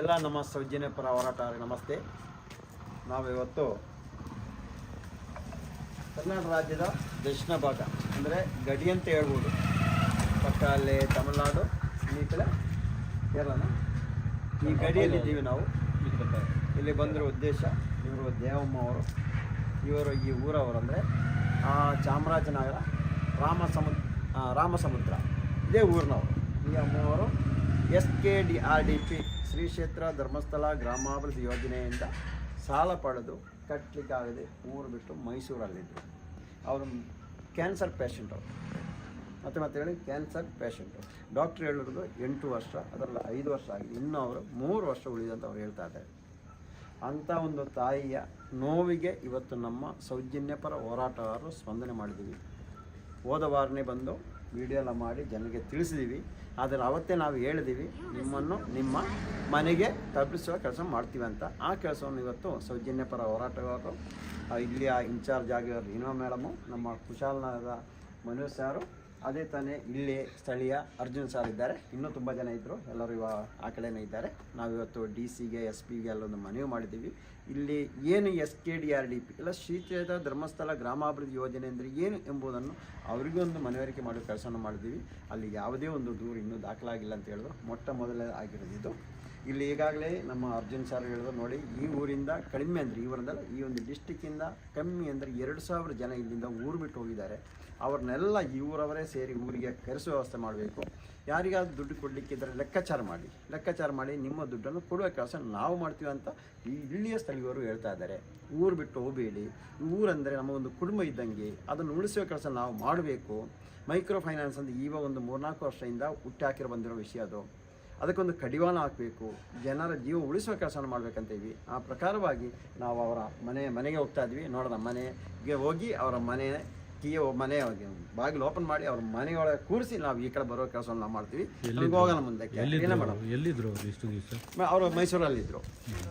ಎಲ್ಲ ನಮ್ಮ ಸೌಜನ್ಯ ಪರ ಹೋರಾಟಗಾರರಿಗೆ ನಮಸ್ತೆ. ನಾವಿವತ್ತು ಕರ್ನಾಟಕ ರಾಜ್ಯದ ದಕ್ಷಿಣ ಭಾಗ, ಅಂದರೆ ಗಡಿ ಅಂತ ಹೇಳ್ಬೋದು. ಪಕ್ಕ ಅಲ್ಲಿ ತಮಿಳುನಾಡು ಈ ಕಡೆ ಕೇರಳನ. ಈ ಗಡಿಯಲ್ಲಿ ಇದ್ದೀವಿ ನಾವು. ಇಲ್ಲಿ ಬಂದಿರೋ ಉದ್ದೇಶ ಇವರು ದೇವಮ್ಮ ಅವರು. ಇವರು ಈ ಊರವರು ಅಂದರೆ ಚಾಮರಾಜನಗರ ರಾಮ ಸಮುದ್ರ ರಾಮ ಸಮುದ್ರ. ಇದೇ ಊರಿನವರು. ಈ ಅಮ್ಮವರು S K D R D P Shri ಕ್ಷೇತ್ರ ಧರ್ಮಸ್ಥಳ ಗ್ರಾಮಾಭಿವೃದ್ಧಿ ಯೋಜನೆಯಿಂದ ಸಾಲ ಪಡೆದು ಕಟ್ಟಲಿಕ್ಕಾಗದೆ ಊರು ಬಿಟ್ಟು ಮೈಸೂರಲ್ಲಿದ್ದರು ಅವರು ಕ್ಯಾನ್ಸರ್ ಪೇಷಂಟ್ ಅವರು. ಮತ್ತೆ ಮತ್ತೆ ಹೇಳಿ, ಕ್ಯಾನ್ಸರ್ ಪೇಷಂಟು ಡಾಕ್ಟ್ರ್ ಹೇಳಿರೋದು ಎಂಟು ವರ್ಷ, ಅದರಲ್ಲಿ ಐದು ವರ್ಷ ಆಗಿದೆ. ಇನ್ನೂ ಅವರು ಮೂರು ವರ್ಷ ಉಳಿದಂತ ಅವ್ರು ಹೇಳ್ತಾ ಇದ್ದಾರೆ. ಅಂಥ ಒಂದು ತಾಯಿಯ ನೋವಿಗೆ ಇವತ್ತು ನಮ್ಮ ಸೌಜನ್ಯಪರ ಹೋರಾಟಗಾರರು ಸ್ಪಂದನೆ ಮಾಡಿದ್ದೀವಿ. ಹೋದ ವಾರನೇ ಬಂದು ವಿಡಿಯೋ ಎಲ್ಲ ಮಾಡಿ ಜನರಿಗೆ ತಿಳಿಸಿದ್ದೀವಿ ಆದರೆ ಅವತ್ತೇ ನಾವು ಹೇಳಿದ್ದೀವಿ ನಿಮ್ಮನ್ನು ನಿಮ್ಮ ಮನೆಗೆ ತಪ್ಪಿಸುವ ಕೆಲಸ ಮಾಡ್ತೀವಿ ಅಂತ. ಆ ಕೆಲಸವನ್ನು ಇವತ್ತು ಸೌಜನ್ಯಪರ ಹೋರಾಟಗಾರರು, ಆ ಇಲ್ಲಿಯ ಇನ್ಚಾರ್ಜ್ ಆಗಿರೋರು ಇನೋ ಮೇಡಮು, ನಮ್ಮ ಕುಶಾಲನಗರದ ಮನೋಜ್ ಸಾರು ಅದೇ ತಾನೇ ಇಲ್ಲಿ ಸ್ಥಳೀಯ ಅರ್ಜುನ್ ಸರ್ ಇದ್ದಾರೆ. ಇನ್ನೂ ತುಂಬ ಜನ ಇದ್ದರು ಎಲ್ಲರೂ ಇವಾಗ ಆ ಕಡೆನೇ ಇದ್ದಾರೆ. ನಾವಿವತ್ತು ಡಿ ಸಿಗೆ ಎಸ್ ಪಿಗೆ ಅಲ್ಲೊಂದು ಮನವಿ ಮಾಡಿದ್ದೀವಿ. ಇಲ್ಲಿ ಏನು S K D R D P ಇಲ್ಲ ಶ್ರೀಕ್ಷೇತ್ರ ಧರ್ಮಸ್ಥಳ ಗ್ರಾಮಾಭಿವೃದ್ಧಿ ಯೋಜನೆ ಅಂದರೆ ಏನು ಎಂಬುದನ್ನು ಅವರಿಗೂ ಒಂದು ಮನವರಿಕೆ ಮಾಡುವ ಕೆಲಸವನ್ನು ಮಾಡಿದ್ದೀವಿ. ಅಲ್ಲಿ ಯಾವುದೇ ಒಂದು ದೂರು ಇನ್ನೂ ದಾಖಲಾಗಿಲ್ಲ ಅಂತ ಹೇಳಿದ್ರು. ಮೊಟ್ಟ ಮೊದಲೇ ಆಗಿರೋದಿದ್ದು ಇಲ್ಲಿ ಈಗಾಗಲೇ ನಮ್ಮ ಅರ್ಜುನ್ ಸರ್ ಹೇಳಿದ್ರು ನೋಡಿ, ಈ ಊರಿಂದ ಕಡಿಮೆ ಅಂದರೆ ಈ ಊರಿಂದಲ್ಲ, ಈ ಒಂದು ಡಿಸ್ಟಿಕ್ಕಿಂದ ಕಮ್ಮಿ ಅಂದರೆ ಎರಡು ಸಾವಿರ ಜನ ಇಲ್ಲಿಂದ ಊರು ಬಿಟ್ಟು ಹೋಗಿದ್ದಾರೆ. ಅವ್ರನ್ನೆಲ್ಲ ಇವರವರೇ ಸೇರಿ ಊರಿಗೆ ಕರೆಸುವ ವ್ಯವಸ್ಥೆ ಮಾಡಬೇಕು. ಯಾರಿಗಾದ್ರೂ ದುಡ್ಡು ಕೊಡಲಿಕ್ಕಿದ್ರೆ ಲೆಕ್ಕಾಚಾರ ಮಾಡಿ. ಲೆಕ್ಕಾಚಾರ ಮಾಡಿ ನಿಮ್ಮ ದುಡ್ಡನ್ನು ಕೊಡುವ ಕೆಲಸ ನಾವು ಮಾಡ್ತೀವಿ ಅಂತ ಈ ಇಲ್ಲಿಯ ಸ್ಥಳೀಯರು ಹೇಳ್ತಾ ಇದ್ದಾರೆ. ಊರು ಬಿಟ್ಟು ಹೋಗಬೇಡಿ. ಊರಂದರೆ ನಮ್ಮ ಒಂದು ಕುಟುಂಬ ಇದ್ದಂಗೆ ಅದನ್ನು ಉಳಿಸುವ ಕೆಲಸ ನಾವು ಮಾಡಬೇಕು. ಮೈಕ್ರೋ ಫೈನಾನ್ಸ್ ಅಂತ ಈಗ ಒಂದು ಮೂರ್ನಾಲ್ಕು ವರ್ಷದಿಂದ ಹುಟ್ಟಾಕಿರೋ ಬಂದಿರೋ ವಿಷಯ ಅದು. ಅದಕ್ಕೊಂದು ಕಡಿವಾಣ ಹಾಕಬೇಕು. ಜನರ ಜೀವ ಉಳಿಸುವ ಕೆಲಸನ ಮಾಡ್ಬೇಕಂತೀವಿ ಆ ಪ್ರಕಾರವಾಗಿ ನಾವು ಅವರ ಮನೆ, ಮನೆಗೆ ಹೋಗ್ತಾ ಇದ್ವಿ ನೋಡೋಣ, ಮನೆಗೆ ಹೋಗಿ ಅವರ ಮನೆ ಕೀ ಮನೆ ಬಾಗಿಲು ಓಪನ್ ಮಾಡಿ ಅವ್ರ ಮನೆಯೊಳಗೆ ಕೂರಿಸಿ ನಾವು ಈ ಕಡೆ ಬರೋ ಕೆಲಸವನ್ನು ನಾವು ಮಾಡ್ತೀವಿ. ಹೋಗೋಣ ಮುಂದಕ್ಕೆ ಏನೇ ಮೇಡಮ್ ಎಲ್ಲಿದ್ರು ಅವ್ರು ಇಷ್ಟು ದಿವಸ? ಅವರು ಮೈಸೂರಲ್ಲಿದ್ದರು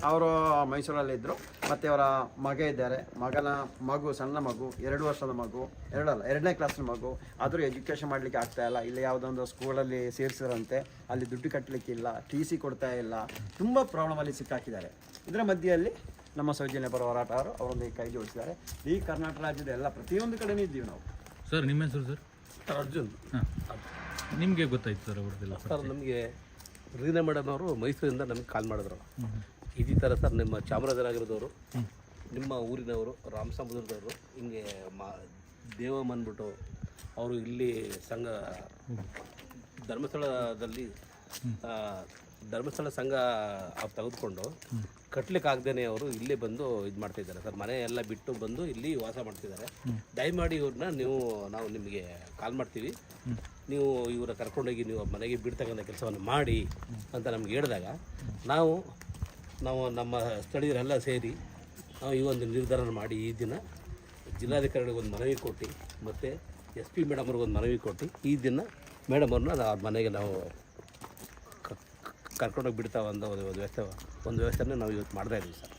ಅವರು ಮೈಸೂರಲ್ಲಿದ್ದರು ಮತ್ತು ಅವರ ಮಗ ಇದ್ದಾರೆ. ಮಗನ ಮಗು ಸಣ್ಣ ಮಗು ಎರಡು ವರ್ಷದ ಮಗು ಎರಡಲ್ಲ ಎರಡನೇ ಕ್ಲಾಸ್ನ ಮಗು. ಆದರೂ ಎಜುಕೇಷನ್ ಮಾಡಲಿಕ್ಕೆ ಆಗ್ತಾ ಇಲ್ಲ. ಇಲ್ಲಿ ಯಾವುದೊಂದು ಸ್ಕೂಲಲ್ಲಿ ಸೇರಿಸಿರಂತೆ ಅಲ್ಲಿ ದುಡ್ಡು ಕಟ್ಟಲಿಕ್ಕಿಲ್ಲ ಟಿ ಸಿ ಕೊಡ್ತಾ ಇಲ್ಲ. ತುಂಬ ಪ್ರಾಬ್ಲಮಲ್ಲಿ ಸಿಕ್ಕಾಕಿದ್ದಾರೆ. ಇದರ ಮಧ್ಯೆಯಲ್ಲಿ ನಮ್ಮ ಸೌಜನ್ಯ ಪರ ಅವರು ಅವರೊಂದಿಗೆ ಕೈ ಜೋಡಿಸಿದ್ದಾರೆ. ಈ ಕರ್ನಾಟಕ ರಾಜ್ಯದ ಎಲ್ಲ ಪ್ರತಿಯೊಂದು ಕಡೆನೂ ಇದ್ದೀವಿ ನಾವು. ಸರ್ ನಿಮ್ಮ ಹೆಸರು ಸರ್? ಸರ್ ಅರ್ಜುನ್. ಹಾಂ. ನಿಮಗೆ ಗೊತ್ತಾಯ್ತು ಸರ್ ಅವ್ರದ್ದೆಲ್ಲ ಸರ್ ನಮಗೆ ರೀನಾ ಮೇಡಮ್ ಅವರು ಮೈಸೂರಿಂದ ನಮಗೆ ಕಾಲ್ ಮಾಡಿದ್ರು. ಇದೇ ಥರ ಸರ್ ನಿಮ್ಮ ಚಾಮರಾಜನಗರದವರು ನಿಮ್ಮ ಊರಿನವರು ರಾಮ ಸಮುದ್ರದವರು ಹಿಂಗೆ ಮಾ ದೇವ ಅಂದ್ಬಿಟ್ಟು ಅವರು ಇಲ್ಲಿ ಸಂಘ ಧರ್ಮಸ್ಥಳದಲ್ಲಿ ಧರ್ಮಸ್ಥಳ ಸಂಘ ಅವ್ರು ತೆಗೆದುಕೊಂಡು ಕಟ್ಲಿಕ್ಕೆ ಆಗ್ದೇನೆ ಅವರು ಇಲ್ಲೇ ಬಂದು ಇದು ಮಾಡ್ತಿದ್ದಾರೆ. ಸರ್, ಮನೆ ಎಲ್ಲ ಬಿಟ್ಟು ಬಂದು ಇಲ್ಲಿ ವಾಸ ಮಾಡ್ತಿದ್ದಾರೆ. ದಯಮಾಡಿ ಇವ್ರನ್ನ ನೀವು, ನಾವು ನಿಮಗೆ ಕಾಲ್ ಮಾಡ್ತೀವಿ. ನೀವು ಇವರ ಕರ್ಕೊಂಡೋಗಿ ನೀವು ಮನೆಗೆ ಬಿಡ್ತಕ್ಕಂಥ ಕೆಲಸವನ್ನು ಮಾಡಿ ಅಂತ ನಮ್ಗೆ ಹೇಳಿದಾಗ ನಾವು ನಾವು ನಮ್ಮ ಸ್ಥಳೀಯರೆಲ್ಲ ಸೇರಿ ನಾವು ಈ ಒಂದು ನಿರ್ಧಾರ ಮಾಡಿ ಈ ದಿನ ಜಿಲ್ಲಾಧಿಕಾರಿಗಳಿಗೆ ಒಂದು ಮನವಿ ಕೊಟ್ಟು ಮತ್ತು ಎಸ್ ಪಿ ಮೇಡಮ್ ಅವ್ರಿಗೆ ಒಂದು ಮನವಿ ಕೊಟ್ಟು ಈ ದಿನ ಮೇಡಮ್ ಅವ್ರನ್ನ ಅವ್ರ ಮನೆಗೆ ನಾವು ಕರ್ಕೊಂಡೋಗಿ ಬಿಡ್ತಾವ ಅಂತ ಒಂದು ಒಂದು ವ್ಯವಸ್ಥೆ ಒಂದು ವ್ಯವಸ್ಥೆನೇ ನಾವು ಇವತ್ತು ಮಾಡ್ತಾ ಇದ್ದೀವಿ ಸರ್.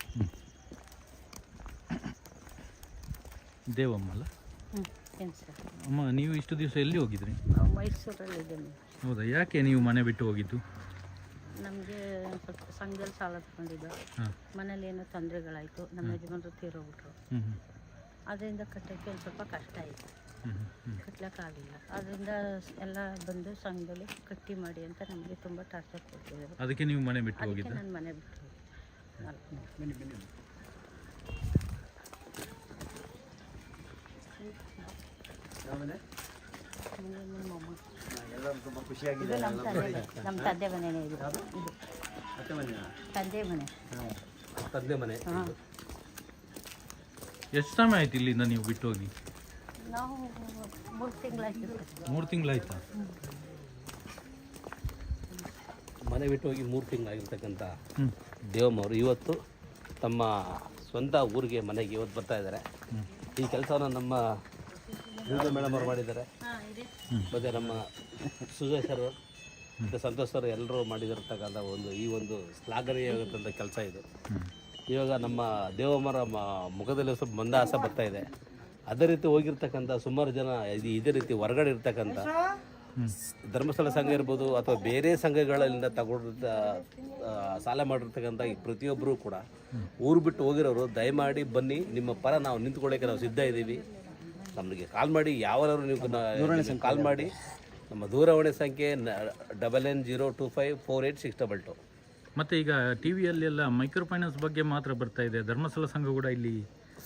ದೇವಮ್ಮ ಅಲ್ಲ? ಹ್ಞೂ ಏನು ಸರ್? ಅಮ್ಮ ನೀವು ಇಷ್ಟು ದಿವಸ ಎಲ್ಲಿ ಹೋಗಿದ್ರಿ? ನಾವು ಮೈಸೂರಲ್ಲಿ ಇದ್ದೇನೆ ಹೌದಾ? ಯಾಕೆ ನೀವು ಮನೆ ಬಿಟ್ಟು ಹೋಗಿದ್ದು? ನಮಗೆ ಸ್ವಲ್ಪ ಸಂಘದಲ್ಲಿ ಸಾಲ ತಗೊಂಡಿದ್ದು. ಮನೇಲಿ ಏನೋ ತೊಂದರೆಗಳಾಯಿತು. ನಮ್ಮ ಯಜಮಾನರು ತೀರೋಗ್ಬಿಟ್ರು. ಅದರಿಂದ ಕಟ್ಟೋಕ್ಕೆ ಒಂದು ಸ್ವಲ್ಪ ಕಷ್ಟ ಆಯಿತು. ಕಟ್ಟಲಿಕ್ಕಾಗಲಿಲ್ಲ ಅದರಿಂದ ಎಲ್ಲ ಬಂದು ಸಂಘದಲ್ಲಿ ಕಟ್ಟಿ ಮಾಡಿ ಅಂತ ನಮಗೆ ತುಂಬ ಟಾರ್ಚರ್ ಕೊಡ್ತಿದ್ರು ಅದಕ್ಕೆ ನೀವು ಮನೆ ಬಿಟ್ಟು ಹೋಗಿದ್ದೆ ನಾನು ಮನೆ ಬಿಟ್ಟು. ನಾಲ್ಕು ಇದು ಖುಷಿಯಾಗಿದೆ ನಮ್ಮ ತಂದೆ ನಮ್ಮ ತಂದೆ ಮನೆಯೇ ಇದು. ಇದು. ತಂದೆ ಮನೆ. ತಂದೆ ಮನೆ. ಹಾಂ. ಎಷ್ಟು ಸಮಯ ಆಯ್ತು ಇಲ್ಲಿಂದ ನೀವು ಬಿಟ್ಟು ಹೋಗಿ? ನಾವು ಮೂರು ತಿಂಗಳಾಯ್ತು? ಮೂರು ತಿಂಗಳಾಯ್ತಾ ಮನೆ ಬಿಟ್ಟು ಹೋಗಿ ಮೂರು ತಿಂಗಳಾಗಿರ್ತಕ್ಕಂಥ ದೇವಮ್ಮವರು ದೇವಮ್ಮ ಅವರು ಇವತ್ತು ತಮ್ಮ ಸ್ವಂತ ಊರಿಗೆ ಮನೆಗೆ ಇವತ್ತು ಬರ್ತಾ ಇದ್ದಾರೆ. ಈ ಕೆಲಸವನ್ನು ನಮ್ಮ ವಿವಿಧ ಮೇಡಮ್ ಅವರು ಮಾಡಿದ್ದಾರೆ. ಹಾಂ ಇದೆ. ಮತ್ತು ನಮ್ಮ ಸುಜಯ್ ಸರ್ ಮತ್ತು ಸಂತೋಷ್ ಸರ್ ಎಲ್ಲರೂ ಮಾಡಿದಿರ್ತಕ್ಕಂಥ ಒಂದು ಈ ಒಂದು ಶ್ಲಾಘನೀಯವಾಗಿರ್ತಕ್ಕಂಥ ಕೆಲಸ ಇದು. ಇವಾಗ ನಮ್ಮ ದೇವಮ್ಮರ ಮ ಮುಖದಲ್ಲಿ ಸ್ವಲ್ಪ ಮಂದಾಸ ಬರ್ತಾ ಇದೆ. ಅದೇ ರೀತಿ ಹೋಗಿರ್ತಕ್ಕಂಥ ಸುಮಾರು ಜನ ಇದು ಇದೇ ರೀತಿ ಹೊರಗಡೆ ಇರ್ತಕ್ಕಂಥ ಧರ್ಮಸ್ಥಳ ಸಂಘ ಇರ್ಬೋದು ಅಥವಾ ಬೇರೆ ಸಂಘಗಳಿಂದ ತಗೊಂಡ ಸಾಲ ಮಾಡಿರ್ತಕ್ಕಂಥ ಈ ಪ್ರತಿಯೊಬ್ಬರು ಕೂಡ ಊರು ಬಿಟ್ಟು ಹೋಗಿರೋರು ದಯಮಾಡಿ ಬನ್ನಿ ನಿಮ್ಮ ಪರ ನಾವು ನಿಂತ್ಕೊಳ್ಳೋಕೆ ನಾವು ಸಿದ್ಧ ಇದ್ದೀವಿ. ನಮಗೆ ಕಾಲ್ ಮಾಡಿ ಯಾವಾರು ನೀವು ಕಾಲ್ ಮಾಡಿ ನಮ್ಮ ದೂರವಾಣಿ ಸಂಖ್ಯೆ double nine zero two five four eight six double two ಮತ್ತು ಈಗ ಟಿವಿಯಲ್ಲೆಲ್ಲ ಮೈಕ್ರೋ ಫೈನಾನ್ಸ್ ಬಗ್ಗೆ ಮಾತ್ರ ಬರ್ತಾ ಇದೆ. ಧರ್ಮಸ್ಥಳ ಸಂಘ ಕೂಡ ಇಲ್ಲಿ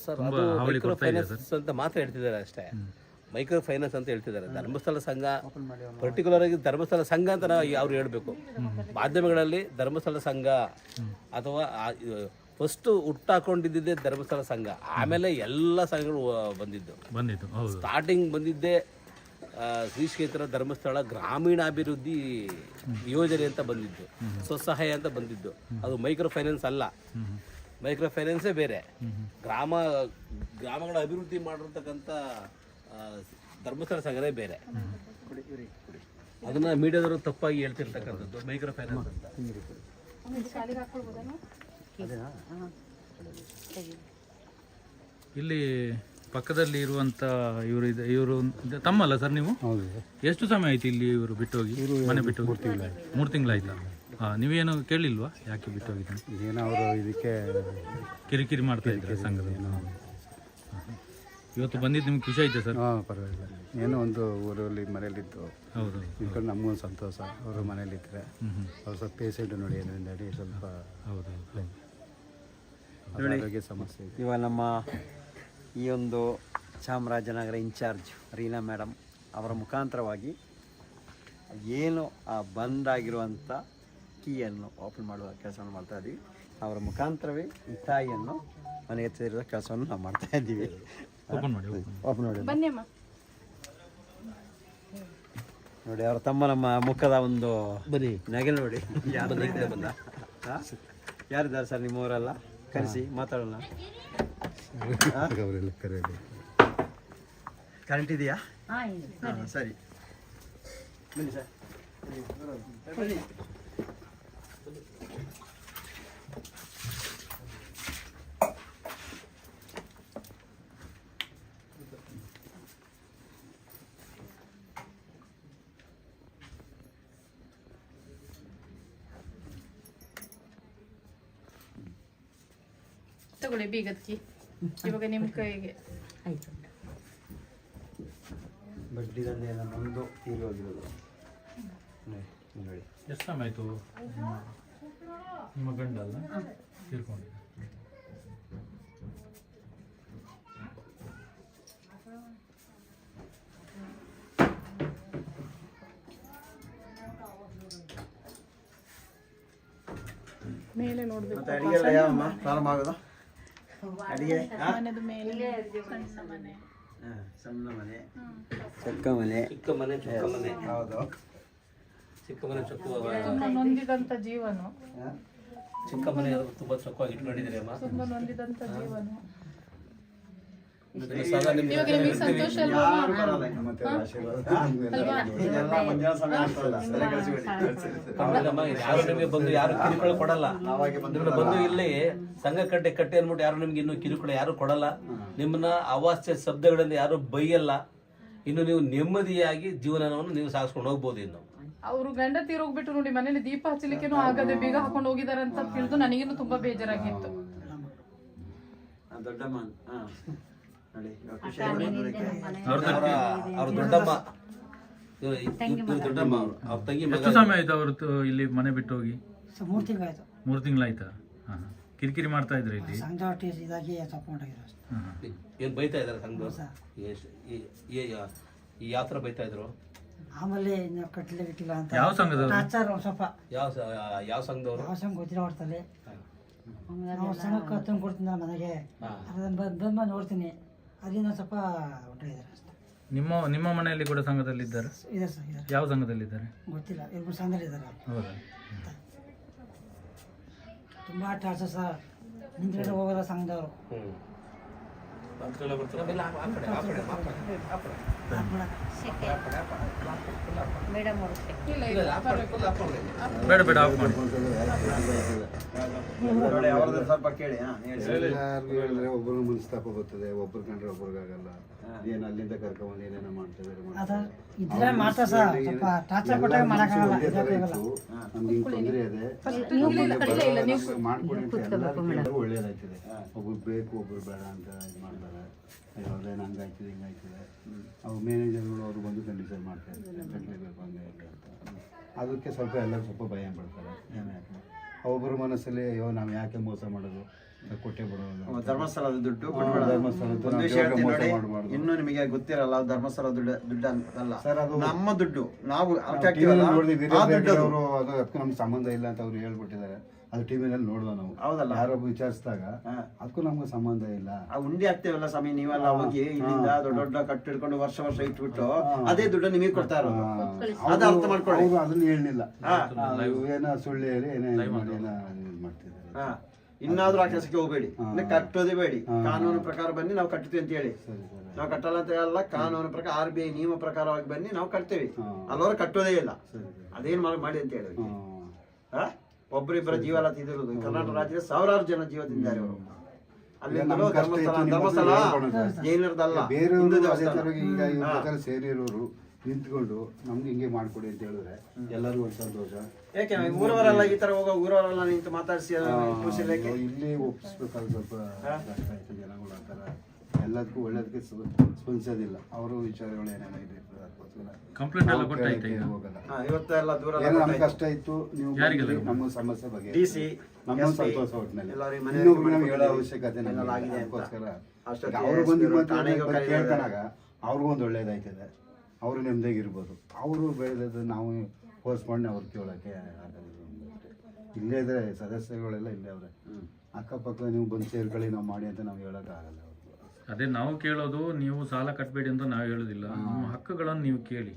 ಸರ್ ಅದು ಮೈಕ್ರೋ ಫೈನಾನ್ಸ್ ಅಂತ ಮಾತ್ರ ಹೇಳ್ತಿದ್ದಾರೆ ಅಷ್ಟೇ. ಮೈಕ್ರೋ ಫೈನಾನ್ಸ್ ಅಂತ ಹೇಳ್ತಿದ್ದಾರೆ. ಧರ್ಮಸ್ಥಳ ಸಂಘ ಪರ್ಟಿಕ್ಯುಲರ್ ಆಗಿ ಧರ್ಮಸ್ಥಳ ಸಂಘ ಅಂತ ನಾವು ಅವ್ರು ಹೇಳಬೇಕು. ಮಾಧ್ಯಮಗಳಲ್ಲಿ ಧರ್ಮಸ್ಥಳ ಸಂಘ ಅಥವಾ ಫಸ್ಟ್ ಹುಟ್ಟಾಕೊಂಡಿದ್ದೇ ಧರ್ಮಸ್ಥಳ ಸಂಘ. ಆಮೇಲೆ ಎಲ್ಲ ಸಂಘಗಳು ಬಂದಿದ್ದು. ಬಂದಿದ್ದು. ಸ್ಟಾರ್ಟಿಂಗ್ ಬಂದಿದ್ದೇ ಶ್ರೀ ಕ್ಷೇತ್ರ ಧರ್ಮಸ್ಥಳ ಗ್ರಾಮೀಣಾಭಿವೃದ್ಧಿ ಯೋಜನೆ ಅಂತ ಬಂದಿದ್ದು. ಸ್ವಸಹಾಯ ಅಂತ ಬಂದಿದ್ದು. ಅದು ಮೈಕ್ರೋ ಫೈನಾನ್ಸ್ ಅಲ್ಲ. ಮೈಕ್ರೋ ಫೈನಾನ್ಸೇ ಬೇರೆ. ಗ್ರಾಮ ಗ್ರಾಮಗಳ ಅಭಿವೃದ್ಧಿ ಮಾಡಿರ್ತಕ್ಕಂಥ ಧರ್ಮಸ್ಥಳ ಸಂಘನೇ ಬೇರೆ. ಅದನ್ನ ಮೀಡಿಯಾದವರು ತಪ್ಪಾಗಿ ಹೇಳ್ತಿರ್ತಕ್ಕಂಥದ್ದು ಮೈಕ್ರೋ ಫೈನಾನ್ಸ್ ಅಂತ. ಇಲ್ಲಿ ಪಕ್ಕದಲ್ಲಿ ಇರುವಂತ ಇವರು ಇವರು ತಮ್ಮಲ್ಲ ಸರ್ ನೀವು? ಹೌದು ಎಷ್ಟು ಸಮಯ ಆಯ್ತು ಇಲ್ಲಿ ಇವರು ಬಿಟ್ಟು ಹೋಗಿ ಮನೆ ಬಿಟ್ಟು ಮೂರು ತಿಂಗಳಾಯ್ತು ಮೂರು ತಿಂಗಳಾಯ್ತಾ ನೀವೇನು ಕೇಳಿಲ್ವಾ? ಯಾಕೆ ಬಿಟ್ಟು ಹೋಗಿದ್ದಾನೆ ಏನೋ ಅವರು ಇದಕ್ಕೆ ಕಿರಿಕಿರಿ ಮಾಡ್ತಾ ಇದ್ರೆ ಸಂಘದ ಇವತ್ತು ಬಂದಿದ್ದು ನಿಮ್ಗೆ ಖುಷಿ ಆಯ್ತಾ ಸರ್? ಹಾಂ ಪರವಾಗಿಲ್ಲ. ಏನೋ ಒಂದು ಊರಲ್ಲಿ ಮನೇಲಿದ್ದು ಹೌದು. ಇದ್ಕೊಂಡು ನಮಗೂ ಸಂತೋಷ. ಅವರು ಮನೇಲಿದ್ದರೆ ಅವ್ರು ಸ್ವಲ್ಪ ಪೇಷೆಂಟ್ ನೋಡಿ ಅದರಿಂದಾಗಿ ಸ್ವಲ್ಪ ಹೌದು ಆರೋಗ್ಯ ಸಮಸ್ಯೆ ಇದೆ. ಇವಾಗ ನಮ್ಮ ಈ ಒಂದು ಚಾಮರಾಜನಗರ ಇನ್ಚಾರ್ಜ್ ರೀನಾ ಮೇಡಮ್ ಅವರ ಮುಖಾಂತರವಾಗಿ ಏನು ಆ ಬಂದ್ ಆಗಿರುವಂಥ ಕೀಯನ್ನು ಓಪನ್ ಮಾಡುವ ಕೆಲಸವನ್ನು ಮಾಡ್ತಾ ಇದ್ದೀವಿ ಅವರ ಮುಖಾಂತರವೇ ಈ ತಾಯಿಯನ್ನು ಮನೆಗೆ ಸೇರಿದ ಕೆಲಸವನ್ನು ನಾವು ಮಾಡ್ತಾ ಇದ್ದೀವಿ. ಓಪನ್ ಮಾಡಿ ಓಪನ್ ನೋಡಿ ನೋಡಿ ಅವರ ತಮ್ಮ ನಮ್ಮ ಮುಖದ ಒಂದು ಬನ್ನಿ. ನಗೆ ನೋಡಿ. ಯಾರು ಬಂದ ಯಾರಿದ್ದಾರೆ ಸರ್ ನಿಮ್ಮವರೆಲ್ಲ ಕರೆಸಿ ಮಾತಾಡೋಣ. ಕರೆಂಟ್ ಇದೆಯಾ? ಸರಿ. ಬನ್ನಿ ಸರ್. ಬನ್ನಿ. ತಗೊಳ್ಳಿ ಬೀಗದ್ಕಿ ಇವಾಗ ನಿಮ್ಮ ಕೈಗೆ. ಆಯಿತು. ಬಡ್ಡಿ ದಂಧೆಯನ್ನು ನಮ್ಮದು ತೀರಿ ಹೋಗಿರೋದು ನೋಡಿ, ಎಷ್ಟು ಸಮಯ ಆಯಿತು? ನಿಮ್ಮ ಗಂಡಲ್ಲ ತೀರ್ಕೊಂಡಿದ್ದ ಮೇಲೆ ನೋಡ್ಬೇಕು. ಪ್ರಾರಂಭ ಆಗೋದು? ಅಡಿಗೆ? ಮನೆದು ಮೇಲೆ ಸಣ್ಣ ಮನೆ. ಸಣ್ಣ ಮನೆ. ಚಕ್ಕ ಮನೆ. ಚಿಕ್ಕ ಮನೆ ಚಿಕ್ಕ ಮನೆ. ಹೌದು. ಚಿಕ್ಕ ಮನೆ ಚೊಕ್ಕ ತುಂಬ ನೊಂದಿದಂತ ಜೀವನ? ಚಿಕ್ಕ ಮನೆ ತುಂಬಾ ಚೊಕ್ಕವಾಗಿ ಇಟ್ಕೊಂಡಿದ್ದೀರಿ ಅಮ್ಮ. ತುಂಬಾ ನೊಂದಿದಂತ ಜೀವನ. ಬಂದು ಯಾರು ಕಿರುಕುಳ ಕೊಡಲ್ಲ? ನಾವಾಗೆ ಬಂದು ಬಂದು ಇಲ್ಲಿ ಸಂಘ ಕಟ್ಟೆ ಕಟ್ಟೆ ಅನ್ಬಿಟ್ಟು ಯಾರು ನಿಮ್ಗೆ ಇನ್ನು ಕಿರುಕುಳ ಯಾರು ಕೊಡಲ್ಲ? ನಿಮ್ಮನ್ನ ಅವಾಸ್ಯ ಶಬ್ದಗಳಿಂದ ಯಾರು ಬೈಯಲ್ಲ? ಇನ್ನು ನೀವು ನೆಮ್ಮದಿಯಾಗಿ ಜೀವನವನ್ನು ನೀವು ಸಾಗಿಸ್ಕೊಂಡು ಹೋಗ್ಬೋದು ಇನ್ನು. ಅವರು ಗಂಡ ತೀರೋಗ್ಬಿಟ್ಟು ನೋಡಿ ಮನೇಲಿ ದೀಪ ಹಚ್ಚಲಿಕ್ಕೇನು ಆಗದೆ ಬೀಗ ಹಾಕೊಂಡು ಹೋಗಿದಾರೆ ಅಂತ ತಿಳಿದು ನನಗೇನು ತುಂಬಾ ಬೇಜಾರಾಗಿತ್ತು. ಆ, ದೊಡ್ಡಮ್ಮ. ಹಾ. ನೋಡಿ. ಅವರ ದೊಡ್ಡಮ್ಮ. ದೊಡ್ಡಮ್ಮ ಅವ್ರು. ಅವ್ರ ತಂಗಿ ಎಷ್ಟು ಸಮಯ ಆಯ್ತು ಅವರು ಇಲ್ಲಿ ಮನೆ ಬಿಟ್ಟು ಹೋಗಿ? ಮೂರು ತಿಂಗಳಾಯ್ತು. ಮೂರು ತಿಂಗಳಾಯ್ತಾ? ಹಾಂ ಹಾಂ. ಕಿರಿಕಿರಿ ಮಾಡ್ತಾ ಇದ್ರೆ ಇಲ್ಲಿ? ಸಂಘ ಒಟ್ಟಿಗೆ ಇದಾಗಿ ಹಾಂ ಏನ್ ಬೈತಾ ಇದಾರೆ ಸಂಘದವ್ರು? ಯಾವ ತರ ಬೈತಾ ಇದ್ರು? ಆಮೇಲೆ ಇನ್ನು ಕಟ್ಟಲೆ ಗಿಟ್ಟಿಲ್ಲ ಅಂತ. ಯಾವ ಸಂಘದವ್ರು? ಆಚಾರ ಸ್ವಲ್ಪ. ಯಾವ ಯಾವ ಸಂಘದವರು? ಯಾವ ಸಂಘ ಗೊತ್ತಿಲ್ಲ ಹೊಡ್ತಾರೆ ನಾವು ಸಂಘಕ್ಕೆ ತಂದು ಕೊಡ್ತೀನಿ ಮನೆಗೆ. ಅದನ್ನ ಬಂದ್ ನೋಡ್ತೀನಿ. ಅದರಿಂದ ಸ್ವಲ್ಪ ಒಟ್ಟಿದ್ದಾರೆ ಅಷ್ಟೇ. ನಿಮ್ಮ ನಿಮ್ಮ ಮನೆಯಲ್ಲಿ ಕೂಡ ಸಂಘದಲ್ಲಿ ಇದ್ದಾರೆ ಇದೆ ಸರ್ ಇದ್ದಾರೆ. ಯಾವ ಸಂಘದಲ್ಲಿದ್ದಾರೆ? ಗೊತ್ತಿಲ್ಲ ಇಬ್ಬರು ಸಂಘದಲ್ಲಿ ಇದ್ದಾರೆ ಹೌದಾ? ತುಂಬ ಟಾರ್ಚರ್ ಸರ್ ನಿಂತ್ಗಡೆ ಹೋಗೋದ ಸಂಘದವರು. ಹ್ಮ್ ಬರ್ತಾರೆ. ಬೇಡ ಬೇಡ ಆಫ್ ಮಾಡಿ. ಸ್ವಲ್ಪ ಕೇಳಿ ಒಬ್ಬರು ಮನಸ್ತಾಪ ಬರ್ತದೆ ಒಬ್ರು ಕಂಡ್ರೆ ಒಬ್ರಿಗಾಗಲ್ಲ ಏನು ಅಲ್ಲಿಂದ ಕರ್ಕೊಂಡು ಏನೇನೋ ಮಾಡ್ತಿದ್ದಾರೆ ತೊಂದರೆ ಇದೆ. ಒಬ್ರು ಬೇಕು ಒಬ್ರು ಬೇಡ ಅಂತ ಇದು ಮಾಡ್ತಾರೆ ನಂಗೆ ಆಯ್ತದೆ ಹಿಂಗೆ ಆಯ್ತದೆ ಅವು ಮ್ಯಾನೇಜರ್ಗಳು ಅವರು ಬಂದು ಕಂಡೀಷನ್ ಮಾಡ್ತಾರೆ ಕಟ್ಟಲೇಬೇಕು ಹಂಗೆ ಹಿಂಗೆ ಅಂತ. ಅದಕ್ಕೆ ಸ್ವಲ್ಪ ಎಲ್ಲರೂ ಸ್ವಲ್ಪ ಭಯ ಪಡ್ತಾರೆ. ಏನು ಯಾಕೆ ಒಬ್ಬರ ಮನಸ್ಸಲ್ಲಿ ಅಯ್ಯೋ ನಾವು ಯಾಕೆ ಮೋಸ ಮಾಡೋದು? ಕೊಟ್ಟೆ ಬಿಡೋದು ಧರ್ಮಸ್ಥಳದ ದುಡ್ಡು ಧರ್ಮಸ್ಥಳ. ಇನ್ನು ನಿಮಗೆ ಗೊತ್ತಿರಲ್ಲ ಧರ್ಮಸ್ಥಳ ದುಡ್ಡು ದುಡ್ಡು ಅಂತಲ್ಲ ಸರ್, ಅದು- ನಮ್ಮ ದುಡ್ಡು ನಾವು ನೋಡಿದ್ವಿ. ಅದು ಅದಕ್ಕೆ ನಮ್ಗೆ ಸಂಬಂಧ ಇಲ್ಲ ಅಂತ ಅವ್ರು ಹೇಳ್ಬಿಟ್ಟಿದ್ದಾರೆ. ಅದು ಟಿವಿನಲ್ಲಿ ನೋಡುವ ನಾವು. ಹೌದಲ್ಲ? ಯಾರೊಬ್ಬ ವಿಚಾರಿಸಿದಾಗ. ಅದಕ್ಕೂ ನಮ್ಗೆ ಸಂಬಂಧ ಇಲ್ಲ. ಆ ಉಂಡಿ ಆಗ್ತೇವಲ್ಲ ಸ್ವಾಮಿ ನೀವೆಲ್ಲ ಹೋಗಿ ಇಲ್ಲಿಂದ ದೊಡ್ಡ ದೊಡ್ಡ ಕಟ್ಟಿಡ್ಕೊಂಡು ವರ್ಷ ವರ್ಷ ಇಟ್ಬಿಟ್ಟು ಅದೇ ದುಡ್ಡು ನಿಮಗೆ ಕೊಡ್ತಾ ಇರೋದು. ಅದು ಅರ್ಥ ಮಾಡ್ಕೊಳ್ಳಿ. ಅವರು ಅದನ್ನ ಹೇಳಿಲ್ಲ. ಏನೋ ಸುಳ್ಳು ಹೇಳಿ ಏನೋ ಮಾಡ್ತಿದ್ದಾರೆ. ಇನ್ನಾದ್ರೂ ಆ ಕೆಲಸಕ್ಕೆ ಹೋಗಬೇಡಿ. ಕಟ್ಟೋದೇ ಬೇಡಿ. ಕಾನೂನು ಪ್ರಕಾರ ಬನ್ನಿ ನಾವು ಕಟ್ತೀವಿ ಅಂತ ಹೇಳಿ. ನಾವು ಕಟ್ಟಲ್ಲ ಅಂತ ಹೇಳಲ್ಲ ಕಾನೂನು ಪ್ರಕಾರ ಆರ್ ಬಿ ಐ ನಿಯಮ ಪ್ರಕಾರವಾಗಿ ಬನ್ನಿ ನಾವು ಕಟ್ತೇವೆ. ಅಲ್ಲವರು ಕಟ್ಟೋದೇ ಇಲ್ಲ. ಅದೇನ್ ಮಾಡಿ ಮಾಡಿ ಅಂತ ಹೇಳಿ. ಹಾ? ಒಬ್ಬರಿಬ್ಬರ ಜೀವ ಎಲ್ಲ ತಿಂದಿರೋದು. ಕರ್ನಾಟಕ ರಾಜ್ಯದ ಸಾವಿರಾರು ಜನ ಜೀವ ತಿಂದಿದ್ದಾರೆ ಅವರು ಅಲ್ಲಿಂದಲೂ ಧರ್ಮಸ್ಥಳ ಧರ್ಮಸ್ಥಳ. ಜೈನರದಲ್ಲ ಬೇರೆಯವರು ಅದೇ ಈಗ ಇವ್ರ ಸೇರಿರೋರು ನಿಂತ್ಕೊಂಡು ನಮ್ಗೆ ಹಿಂಗೆ ಮಾಡ್ಕೊಡಿ ಅಂತ ಹೇಳಿದ್ರೆ ಎಲ್ಲರೂ ಒಂದು ಸಂತೋಷ. ಯಾಕೆ ಊರವರೆಲ್ಲ ಈ ತರ ಹೋಗೋ ಊರವರೆಲ್ಲ ನಿಂತು ಮಾತಾಡಿಸಿ ಇಲ್ಲಿ ಒಪ್ಪಿಸ್ಬೇಕಾದ್ರೆ ಸ್ವಲ್ಪ ಕಷ್ಟ ಆಯ್ತು ಜನಗಳು ಆ ಥರ. ಎಲ್ಲದಕ್ಕೂ ಒಳ್ಳೇದಕ್ಕೆ ಸ್ಪ- ಸ್ಪಂದಿಸೋದಿಲ್ಲ. ಅವರು ವಿಚಾರಗಳು ಏನೇನಾಗಿದೆ ಇದೆ ಅದಕ್ಕೋಸ್ಕರ. ಕಂಪ್ಲೇಂಟ್ ಎಲ್ಲ ನಾವು ಈಗ? ಹಾ, ಇವತ್ತೆಲ್ಲ ದೂರ ಎಲ್ಲ ಏನೋ ನಮ್ಗೆ ಕಷ್ಟ ಇತ್ತು ನೀವು ಯಾರಿಗೆಲ್ಲ ಬಂದ್ರಿ, ನಮ್ಮ ಸಮಸ್ಯೆ ಬಗ್ಗೆ. SP, ಸಂತೋಷ ಒಟ್ಟಿನಲ್ಲಿ ಎಲ್ಲರಿಗೆ ಮನೆ ಇನ್ನೊಬ್ರಿಗೆ ನಮ್ಗೆ ಹೇಳೋ ಅವಶ್ಯಕತೆ ಆಗಿದೆ ಅಂತ. ಅದಕ್ಕೋಸ್ಕರ. ಅಷ್ಟೊತ್ತಿಗೆ ಈಗ ಅವ್ರು ಬಂದು ಇರ್ಬೋದು ನಿಮ್ಮ ಹತ್ರ ಠಾಣೆಗೆ ಬಂದು ಕರೀತಾರೆ. ಕೇಳ್ಕೊಂಡಾಗ ಅವ್ರಿಗೂ ಒಳ್ಳೇದಾಯ್ತದೆ. ಅವರು ನೆಮ್ಮದಿಯಾಗಿರ್ಬೋದು ಅವರು ಬೆಳೆದದ್ದು ನಾವು ಫೋರ್ಸ್ ಮಾಡಿ ಅವ್ರು ಕೇಳೋಕ್ಕೆ ಆಗಲ್ಲ ಇಲ್ಲೇ ಇದ್ರೆ ಸದಸ್ಯರುಗಳೆಲ್ಲ ಇಲ್ಲೇ ಅವ್ರೆ. ಅಕ್ಕಪಕ್ಕ ನೀವು ಬಂದು ಸೇರ್ಕೊಳ್ಳಿ ನಾವು ಮಾಡಿ ಅಂತ ನಾವು ಹೇಳೋಕ್ಕಾಗಲ್ಲ. ಅದೇ ನಾವು ಕೇಳೋದು ನೀವು ಸಾಲ ಕಟ್ಟಬೇಡಿ ಅಂತ ನಾವು ಹೇಳುದಿಲ್ಲ. ನಿಮ್ಮ ಹಕ್ಕುಗಳನ್ನು ನೀವು ಕೇಳಿ.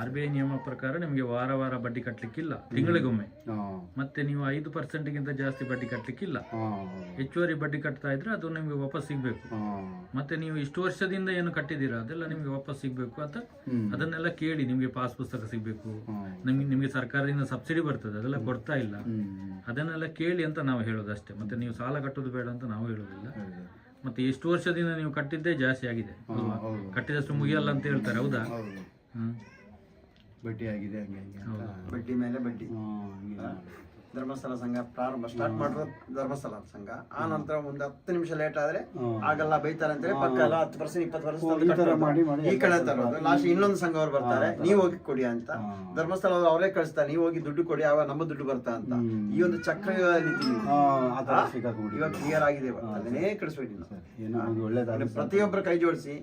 ಆರ್ ಬಿ ಐ ನಿಯಮ ಪ್ರಕಾರ ನಿಮಗೆ ವಾರ ವಾರ ಬಡ್ಡಿ ಕಟ್ಟಲಿಕ್ಕಿಲ್ಲ ತಿಂಗಳಿಗೊಮ್ಮೆ. ಮತ್ತೆ ನೀವು ಐದು ಪರ್ಸೆಂಟ್ಗಿಂತ ಜಾಸ್ತಿ ಬಡ್ಡಿ ಕಟ್ಟಲಿಕ್ಕಿಲ್ಲ ಹೆಚ್ಚುವರಿ ಬಡ್ಡಿ ಕಟ್ತಾ ಇದ್ರೆ ಅದು ನಿಮಗೆ ವಾಪಸ್ ಸಿಗಬೇಕು. ಮತ್ತೆ ನೀವು ಇಷ್ಟು ವರ್ಷದಿಂದ ಏನು ಕಟ್ಟಿದ್ದೀರಾ ಅದೆಲ್ಲ ನಿಮಗೆ ವಾಪಸ್ ಸಿಗಬೇಕು ಅಂತ ಅದನ್ನೆಲ್ಲ ಕೇಳಿ ನಿಮಗೆ ಪಾಸ್ ಪುಸ್ತಕ ಸಿಗಬೇಕು. ನಿಮ್ಗೆ ನಿಮಗೆ ಸರ್ಕಾರದಿಂದ ಸಬ್ಸಿಡಿ ಬರ್ತದೆ ಅದೆಲ್ಲ ಕೊಡ್ತಾ ಇಲ್ಲ. ಅದನ್ನೆಲ್ಲ ಕೇಳಿ ಅಂತ ನಾವು ಹೇಳೋದು ಅಷ್ಟೇ ಮತ್ತೆ ನೀವು ಸಾಲ ಕಟ್ಟೋದು ಬೇಡ ಅಂತ ನಾವು ಹೇಳೋದಿಲ್ಲ. ಮತ್ತೆ ಎಷ್ಟು ವರ್ಷದಿಂದ ನೀವು ಕಟ್ಟಿದ್ದೇ ಜಾಸ್ತಿ ಆಗಿದೆ ಅಲ್ವಾ? ಹೌದು. ಕಟ್ಟಿದಷ್ಟು ಮುಗಿಯಲ್ಲ ಅಂತ ಹೇಳ್ತಾರೆ ಹೌದಾ ಹೌದು ಹ್ಮ್. ಬಡ್ಡಿ ಆಗಿದೆ ಹಂಗೆ ಹಿಂಗೆ ಅಂತ ಬಡ್ಡಿ ಮೇಲೆ ಬಡ್ಡಿ ಹಾಂ ಹಂಗೆ ಮಾಡಿ. ಧರ್ಮಸ್ಥಳ ಸಂಘ ಪ್ರಾರಂಭ ಸ್ಟಾರ್ಟ್ ಮಾಡೋದು ಧರ್ಮಸ್ಥಳ ಸಂಘ. ಆ ನಂತರ ಒಂದು ಹತ್ತು ನಿಮಿಷ ಲೇಟ್ ಆದ್ರೆ ಆಗಲ್ಲ ಬೈತಾರೆ ಅಂತ ಹೇಳಿ ಪಕ್ಕ ಎಲ್ಲ ಹತ್ತು ಪರ್ಸೆಂಟ್ ಇಪ್ಪತ್ತು ವರ್ಷ ಈ ಮಾಡಿ ಮಾಡಿ ಪರ್ಸೆಂಟ್ ಈ ಕಡೆ ತರೋದು. ಲಾಸ್ಟ್ ಇನ್ನೊಂದು ಸಂಘ ಅವ್ರು ಬರ್ತಾರೆ ನೀವು ಹೋಗಿ ಕೊಡಿ ಅಂತ. ಧರ್ಮಸ್ಥಳ ಅವರೇ ಕಳಿಸ್ತಾರೆ ನೀವು ಹೋಗಿ ದುಡ್ಡು ಕೊಡಿ ಆವಾಗ ನಮ್ಮ ದುಡ್ಡು ಬರ್ತಾ ಅಂತ. ಈ ಒಂದು ಚಕ್ರ? ಇವಾಗ ಕ್ಲಿಯರ್ ಆಗಿದೆ. ಅದನ್ನೇ ಕಳಿಸ್ಬೇಡಿ ಪ್ರತಿಯೊಬ್ಬರು ಕೈ ಜೋಡಿಸಿ.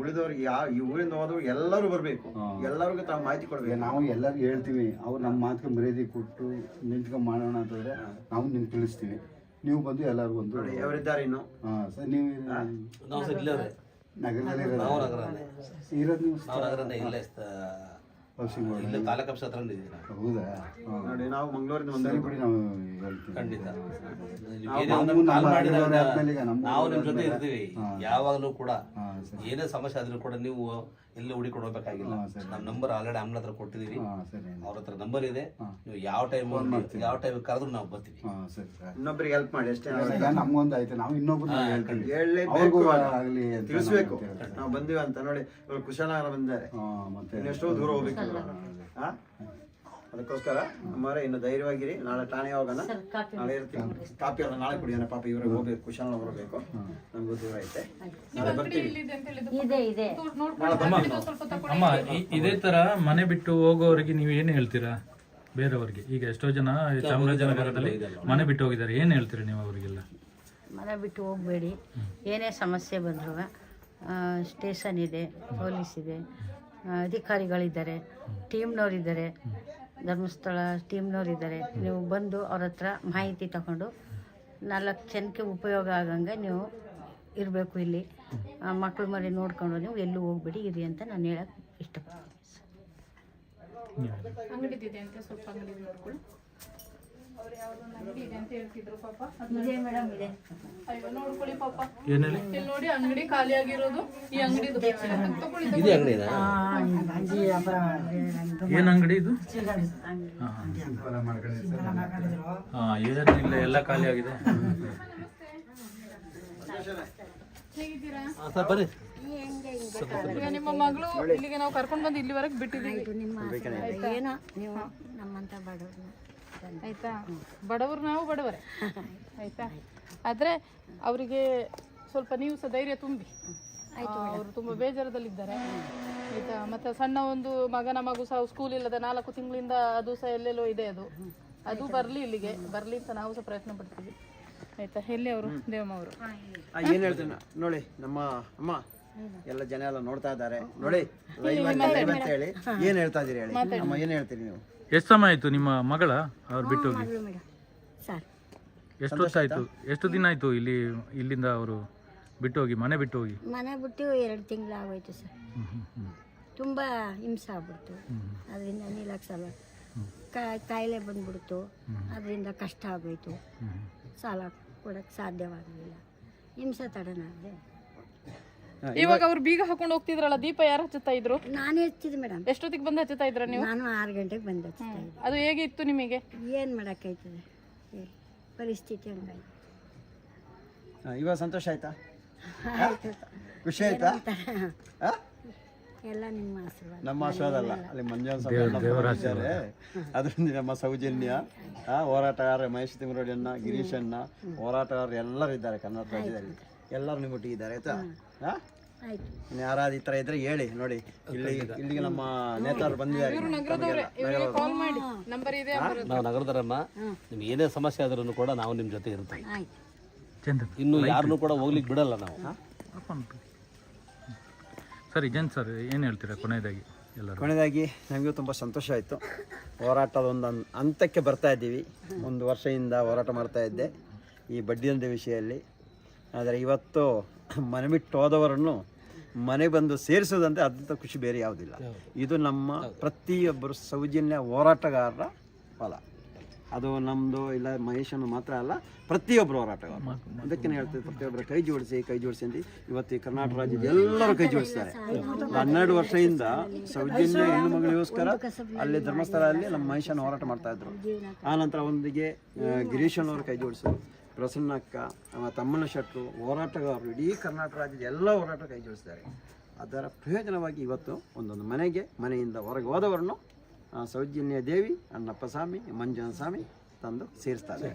ಉಳಿದವ್ರಿಗೆ ಯಾವ ಈ ಊರಿಂದ ಹೋದವ್ರು ಎಲ್ಲರೂ ಬರಬೇಕು. ಎಲ್ಲರಿಗೂ ತಾವು ಮಾಹಿತಿ ಕೊಡ್ಬೇಕು. ನಾವು ಎಲ್ಲರಿಗೂ ಹೇಳ್ತೀವಿ. ಅವ್ರು ನಮ್ಮ ಮಾತಿಗೆ ಮರ್ಯಾದೆ ಕೊಟ್ಟು ನಿಂತ್ಕೊಂಡು ಮಾಡೋಣ ಅಂತಂದ್ರೆ ನಾವು ನಿಮ್ಗೆ ತಿಳಿಸ್ತೀವಿ ನೀವು ಬಂದು ಎಲ್ಲರೂ ಬಂದು ನೋಡಿ ಅವರಿದ್ದಾರೆ ಇನ್ನು? ಹಾಂ ಸರ್ ನೀವು ನಾವು ಸರ್ ಇಲ್ಲೇ ನಗರದಲ್ಲಿ ನಾವು ನಗರನೇ ಇರೋದು ನೀವು ನಾವು ನಗರನೇ ಇಲ್ಲೇ ಹೌಸಿಂಗ್ ಬೋರ್ಡ್ ಇಲ್ಲೇ ತಾಲೂಕು ಆಫೀಸ್ ಹತ್ರ ಇದ್ದೀವಿ ನಾವು. ಹೌದಾ? ಹಾಂ. ನೋಡಿ ನಾವು ಮಂಗಳೂರಿಂದ ಸರಿ ಬಂದ ಬಿಡಿ ನಾವು ಹೇಳ್ತೀವಿ. ಖಂಡಿತ. ನಾವು ಬೇರೆ ಒಂದು ನಮ್ಮ ಕಾಲ್ ಮಾಡಿದಾಗ ಆದ್ಮೇಲೆ ಈಗ ನಮ್ಮ ನಾವು ನಿಮ್ಮ ಜೊತೆ ಇರ್ತೀವಿ. ಯಾವಾಗಲೂ ಕೂಡ. ಹಾಂ ಸರಿ. ಏನೇ ಸಮಸ್ಯೆ ಆದ್ರೂ ಕೂಡ ನೀವು ಎಲ್ಲಿ ಹುಡುಕೊಂಡು ಹೋಗ್ಬೇಕಾಗಿಲ್ಲ ಹಾ, ಸರಿ. ನಮ್ಮ ನಂಬರ್ ಆಲ್ರೆಡಿ ಆಮ್ಲ ಹತ್ರ ಕೊಟ್ಟಿದೀವಿ ಸರಿ. ಅವ್ರ ಹತ್ರ ನಂಬರ್ ಇದೆ. ನೀವು ಯಾವ ಟೈಮ್ ಮಾಡ್ತೀವಿ. ಯಾವ ಟೈಮ್ ಕರೆದ್ರು ನಾವು ಬರ್ತೀವಿ. ಇನ್ನೊಬ್ರಿಗೆ ಹೆಲ್ಪ್ ಮಾಡಿ ಅಷ್ಟೇ. ನಮ್ಗೊಂದು ಆಯ್ತು. ನಾವು ಇನ್ನೊಬ್ರು ಹೇಳ್ತೀವಿ. ಹೇಳಲೇಬೇಕು. ಅವ್ರಿಗೂ ಆಗಲಿ ಅಂತ ತಿಳಿಸ್ಬೇಕು. ನಾವು. ಬಂದಿವಿ ಅಂತ ನೋಡಿ. ಕುಶಾಲ ಕುಶಾಲನಗರ ಬಂದಿದ್ದಾರೆ. ಎಷ್ಟೋ ದೂರ ಹೋಗ್ಬೇಕು? ಅದಕ್ಕೋಸ್ಕರ ಅಮ್ಮಾರೆ ಇನ್ನು ಧೈರ್ಯವಾಗಿರಿ. ನಾಳೆ ಠಾಣೆ ಹೋಗೋಣ. ನಾಳೆ ಇರ್ತೀವಿ. ಕಾಪಿ ಅಲ್ಲ ನಾಳೆ ಕುಡಿಯೋಣ. ಪಾಪ ಇವ್ರಿಗೆ ಹೋಗ್ಬೇಕು. ಕುಶಾಲ ಬರಬೇಕು ನಮಗೂ ದೂರ ಐತೆ ಇದೆ ಅಮ್ಮ ಇದೇ ತರ ಮನೆ ಬಿಟ್ಟು ಹೋಗೋರಿಗೆ ನೀವು ಏನು ಹೇಳ್ತೀರಾ? ಬೇರೆಯವರಿಗೆ. ಈಗ ಎಷ್ಟೋ ಜನ ಚಾಮರಾಜನಗರದಲ್ಲಿ ಮನೆ ಬಿಟ್ಟು ಹೋಗಿದ್ದಾರೆ. ಏನು ಹೇಳ್ತೀರಾ ನೀವು ಅವರಿಗೆಲ್ಲ? ಮನೆ ಬಿಟ್ಟು ಹೋಗಬೇಡಿ. ಏನೇ ಸಮಸ್ಯೆ ಬಂದರೂ ಸ್ಟೇಷನ್ ಇದೆ ಪೊಲೀಸ್ ಇದೆ ಅಧಿಕಾರಿಗಳಿದ್ದಾರೆ ಟೀಮ್ನವರಿದ್ದಾರೆ. ಧರ್ಮಸ್ಥಳ ಟೀಮ್ನವರಿದ್ದಾರೆ. ನೀವು ಬಂದು ಅವ್ರ ಹತ್ರ ಮಾಹಿತಿ ತಗೊಂಡು ನಾಲ್ಕು ಜನಕ್ಕೆ ಉಪಯೋಗ ಆಗಂಗೆ ನೀವು ಇರಬೇಕು ಇಲ್ಲಿ. ಮಕ್ಕಳು ಮರಿ ನೋಡ್ಕೊಂಡು ನೀವು ಎಲ್ಲೂ ಹೋಗ್ಬೇಡಿ, ಇರಿ ಅಂತ ನಾನು ಹೇಳಕ್ಕೆ ಇಷ್ಟಪಡ್ತೀನಿ ಅಂತ ಸ್ವಲ್ಪ ಅಂಗಡಿ ನೋಡ್ಕೊಳ್ಳಿ. ಅವ್ರು ಯಾವ್ದೊಂದು ಅಂಗಡಿ ಇದೆ ಅಂತ ಹೇಳ್ತಿದ್ರು ಪಾಪ. ಇದೆ ಮೇಡಮ್ ಇದೆ. ಅಯ್ಯೋ ನೋಡ್ಕೊಳ್ಳಿ ಪಾಪ. ಏನ್ ಇಲ್ಲಿ ನೋಡಿ ಅಂಗಡಿ ಖಾಲಿ ಆಗಿರೋದು. ಈ ಅಂಗಡಿ. ಇದೆ ಅಂಗಡಿ ಏನ್ ಅಂಗಡಿ ಇದು? ಹಾ, ಏನಿಲ್ಲ ಎಲ್ಲ ಖಾಲಿ ಆಗಿದೆ. ಸರ್ ಈಗ ನಿಮ್ಮ ಮಗಳು ಇಲ್ಲಿಗೆ ನಾವು ಕರ್ಕೊಂಡು ಬಂದು ಇಲ್ಲಿವರೆಗೆ ಬಿಟ್ಟಿದ್ದೀವಿ. ಏನೋ ನೀವು ನಮ್ಮಂತ ಬಡವ್ರನ್ನ ಆಯ್ತಾ? ಬಡವರು ನಾವು ಬಡವರೇ. ಆಯ್ತಾ? ಆದ್ರೆ ಅವರಿಗೆ ಸ್ವಲ್ಪ ನೀವು ಸಹ ಧೈರ್ಯ ತುಂಬಿ. ಅವರು ತುಂಬಾ ಬೇಜಾರದಲ್ಲಿದ್ದಾರೆ. ಆಯ್ತಾ? ಮತ್ತೆ ಸಣ್ಣ ಒಂದು ಮಗನ ಮಗು ಸಹ ಸ್ಕೂಲ್ ಇಲ್ಲದ ನಾಲ್ಕು ತಿಂಗಳಿಂದ ಅದು ಸಹ ಎಲ್ಲೆಲ್ಲೋ ಇದೆ ಅದು. ಅದು ಬರಲಿ ಇಲ್ಲಿಗೆ. ಬರ್ಲಿ ಅಂತ ನಾವು ಸಹ ಪ್ರಯತ್ನ ಪಡ್ತೀವಿ. ಆಯ್ತಾ? ಎಲ್ಲಿ ಅವರು? ದೇವಮ್ಮ ಅವರು ಏನು ಹೇಳ್ತೀನಿ? ನೋಡಿ ನಮ್ಮ ಅಮ್ಮ ಎಲ್ಲ ಜನ ಎಲ್ಲ ನೋಡ್ತಾ ಇದ್ದಾರೆ. ನೋಡಿ ಲೈವ್ ಆಗಿ ಅಂತ ಹೇಳಿ. ಏನು ಹೇಳ್ತಾ ಇದೀರಿ ಹೇಳಿ? ಅಮ್ಮ ಏನು ಹೇಳ್ತೀರಿ ನೀವು? ಎಷ್ಟು ಸಮಯ ಆಯ್ತು ನಿಮ್ಮ ಮಗಳ ಅವ್ರು ಬಿಟ್ಟು ಹೋಗಿ? ಸರ್. ಎಷ್ಟು ವರ್ಷ ಆಯ್ತು? ಎಷ್ಟು ದಿನ ಆಯ್ತು ಇಲ್ಲಿ ಇಲ್ಲಿಂದ ಅವರು ಬಿಟ್ಟು ಹೋಗಿ ಮನೆ ಬಿಟ್ಟು ಹೋಗಿ? ಮನೆ ಬಿಟ್ಟು ಎರಡು ತಿಂಗಳು ಆಗೋಯ್ತು ಸರ್. ತುಂಬ ಹಿಂಸೆ ಆಗ್ಬಿಡ್ತು. ಅದರಿಂದ ನಿಲ್ಲಕ್ಸಲ್ಲ ಕಾಯಿಲೆ ಬಂದ್ಬಿಡ್ತು. ಅದರಿಂದ ಕಷ್ಟ ಆಗೋಯ್ತು. ಸಾಲ ಕೊಡಕ್ಕೆ ಸಾಧ್ಯವಾಗಲಿಲ್ಲ. ಹಿಂಸೆ ತಡನಾದೆ. ಇವಾಗ ಅವ್ರು ಬೀಗ ಹಾಕೊಂಡು ಹೋಗ್ತಿದ್ರಲ್ಲ ದೀಪ ಯಾರು ಹಚ್ಚುತ್ತಾ ಇದ್ರು? ನಾನೇ ಹಚ್ಚಿದ್ ಮೇಡಮ್. ಎಷ್ಟೊತ್ತಿಗೆ ಬಂದು ಹಚ್ಚುತ್ತಾ ಇದ್ರ ನೀವು? ನಾನು ಆರು ಗಂಟೆಗೆ ಬಂದು ಅದು ಹೇಗೆ ಇತ್ತು ನಿಮಗೆ? ಏನು ಮಾಡೋಕ್ಕಾಯ್ತದೆ? ಹೇಳಿ ಪರಿಸ್ಥಿತಿ ಹಾ, ಇವಾಗ ಸಂತೋಷ ಆಯ್ತಾ? ಖುಷಿ ಆಯ್ತಾ? ಹಾ? ಎಲ್ಲ ನಿಮ್ಮ ಆಶೀರ್ವಾದ. ನಮ್ಮ ಆಶೀರ್ವಾದ ಅಲ್ಲ. ಇದ್ದಾರೆ ಅದರಿಂದ ನಮ್ಮ ಸೌಜನ್ಯ ಆ, ಹೋರಾಟಗಾರ ಮಹೇಶ್ ತಿಮರೋಡಿಯನ್ನ ಗಿರೀಶ್ ಅಣ್ಣ ಹೋರಾಟಗಾರರು ಎಲ್ಲರೂ ಇದ್ದಾರೆ ಕರ್ನಾಟಕ ರಾಜ್ಯದಲ್ಲಿ. ಎಲ್ಲರೂ ನಿಮ್ಮೊಟ್ಟಿಗೆ ಇದ್ದಾರೆ ಆಯ್ತಾ? ಹಾ? ಆಯ್ತು. ಇನ್ನು ಯಾರಾದ್ರು ಈ ಥರ ಇದ್ರೆ ಹೇಳಿ ನೋಡಿ. ಇಲ್ಲಿ ಇಲ್ಲಿಗೆ ನಮ್ಮ ನೇತಾರರು ಬಂದಿದ್ದಾರೆ. ತಮಗೆಲ್ಲ. ಇವರಿಗೆ ಕಾಲ್ ಮಾಡಿ. ನಂಬರ್ ಇದೆ ನಾವು ನಗರದರಮ್ಮ ನಿಮ್ಗೆ ಏನೇ ಸಮಸ್ಯೆ ಆದ್ರೂ ಕೂಡ ನಾವು ನಿಮ್ಮ ಜೊತೆ ಇರ್ತೀವಿ. ಇನ್ನು ಯಾರನ್ನು ಕೂಡ ಹೋಗ್ಲಿಕ್ಕೆ ಬಿಡಲ್ಲ ನಾವು. ಸರಿ ಜನ್ ಸರ್ ಏನು ಹೇಳ್ತೀರಾ ಕೊನೆಯದಾಗಿ ಎಲ್ಲರೂ? ಕೊನೆಯದಾಗಿ ನಮಗೂ ತುಂಬ ಸಂತೋಷ ಆಯಿತು. ಹೋರಾಟದ ಒಂದು ಹಂತ- ಹಂತಕ್ಕೆ ಬರ್ತಾ ಇದ್ದೀವಿ. ಒಂದು ವರ್ಷದಿಂದ ಹೋರಾಟ ಮಾಡ್ತಾ ಇದ್ದೆ. ಈ ಬಡ್ಡಿಯಂದ ವಿಷಯದಲ್ಲಿ ಆದರೆ ಇವತ್ತು ಮನೆ ಬಿಟ್ಟು ಹೋದವರನ್ನು ಮನೆ ಬಂದು ಸೇರಿಸೋದಂತೆ ಅದಂತ ಖುಷಿ ಬೇರೆ ಯಾವುದಿಲ್ಲ. ಇದು ನಮ್ಮ ಪ್ರತಿಯೊಬ್ಬರು ಸೌಜನ್ಯ ಹೋರಾಟಗಾರರ ಫಲ. ಅದು ನಮ್ಮದು ಇಲ್ಲ ಮಹೇಶನ ಮಾತ್ರ ಅಲ್ಲ ಪ್ರತಿಯೊಬ್ಬರು ಹೋರಾಟಗಾರ ಅದಕ್ಕೆ ಹೇಳ್ತೀವಿ ಪ್ರತಿಯೊಬ್ಬರು ಕೈ ಜೋಡಿಸಿ ಕೈ ಜೋಡಿಸಿ ಅಂತ ಇವತ್ತು ಈ ಕರ್ನಾಟಕ ರಾಜ್ಯದ ಎಲ್ಲರೂ ಕೈ ಜೋಡಿಸ್ತಾರೆ. ಹನ್ನೆರಡು ವರ್ಷದಿಂದ ಸೌಜನ್ಯ ಹೆಣ್ಣು ಮಗಳಿಗೋಸ್ಕರ ಅಲ್ಲಿ ಧರ್ಮಸ್ಥಳದಲ್ಲಿ ನಮ್ಮ ಮಹೇಶನ ಹೋರಾಟ ಮಾಡ್ತಾ ಇದ್ರು. ಆ ನಂತರ ಒಂದಿಗೆ ಗಿರೀಶನವರು ಕೈ ಜೋಡಿಸಿದ್ರು ಪ್ರಸನ್ನಕ್ಕ, ನಮ್ಮ ತಮ್ಮನ ಶೆಟ್ಟರು ಹೋರಾಟಗಾರರು, ಇಡೀ ಕರ್ನಾಟಕ ರಾಜ್ಯದ ಎಲ್ಲ ಹೋರಾಟ ಕೈ ಜೋಡಿಸಿದ್ದಾರೆ. ಅದರ ಪ್ರಯೋಜನವಾಗಿ ಇವತ್ತು ಒಂದೊಂದು ಮನೆಗೆ, ಮನೆಯಿಂದ ಹೊರಗೆ ಹೋದವರನ್ನು ಸೌಜನ್ಯ ದೇವಿ, ಅಣ್ಣಪ್ಪ ಸ್ವಾಮಿ, ಮಂಜುನಾಥ ಸ್ವಾಮಿ ತಂದು ಸೇರಿಸ್ತಾರೆ.